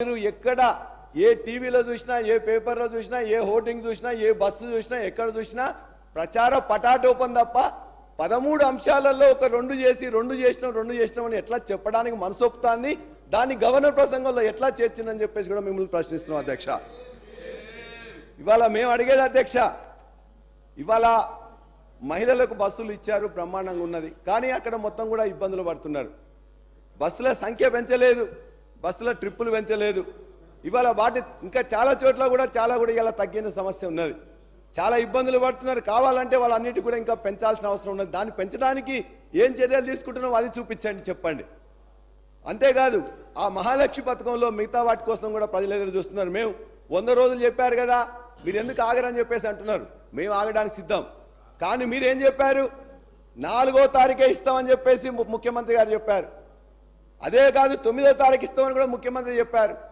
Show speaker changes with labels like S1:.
S1: మీరు ఎక్కడ ఏ టీవీలో చూసినా ఏ పేపర్లో చూసినా ఏ హోర్డింగ్ చూసినా ఏ బస్సు చూసినా ఎక్కడ చూసినా ప్రచార పటాటోపం తప్ప పదమూడు అంశాలలో ఒక రెండు చేసి రెండు చేసినాం రెండు చేసినాం అని ఎట్లా చెప్పడానికి మనసొప్పుతాంది దాన్ని గవర్నర్ ప్రసంగంలో ఎట్లా చేర్చిందని చెప్పేసి కూడా మిమ్మల్ని ప్రశ్నిస్తున్నాం అధ్యక్ష. ఇవాళ మేము అడిగేది అధ్యక్ష ఇవాళ మహిళలకు బస్సులు ఇచ్చారు బ్రహ్మాండంగా ఉన్నది. కానీ అక్కడ మొత్తం కూడా ఇబ్బందులు పడుతున్నారు. బస్సుల సంఖ్య పెంచలేదు. బస్సులో ట్రిప్పులు పెంచలేదు. ఇవాళ వాటి ఇంకా చాలా చోట్ల కూడా చాలా కూడా ఇలా తగ్గిన సమస్య ఉన్నది. చాలా ఇబ్బందులు పడుతున్నారు. కావాలంటే వాళ్ళన్నిటి కూడా ఇంకా పెంచాల్సిన అవసరం ఉన్నది. దాన్ని పెంచడానికి ఏం చర్యలు తీసుకుంటున్నామో అది చూపించండి చెప్పండి. అంతేకాదు ఆ మహాలక్ష్మి పథకంలో మిగతా వాటి కోసం కూడా ప్రజలు ఎదురు చూస్తున్నారు. మేము వంద రోజులు చెప్పారు కదా మీరు ఎందుకు ఆగరని చెప్పేసి అంటున్నారు. మేము ఆగడానికి సిద్ధం. కానీ మీరేం చెప్పారు? నాలుగో తారీఖే ఇస్తామని చెప్పేసి ముఖ్యమంత్రి గారు చెప్పారు. అదే కాదు తొమ్మిదో తారీఖు ఇస్తామని కూడా ముఖ్యమంత్రి చెప్పారు.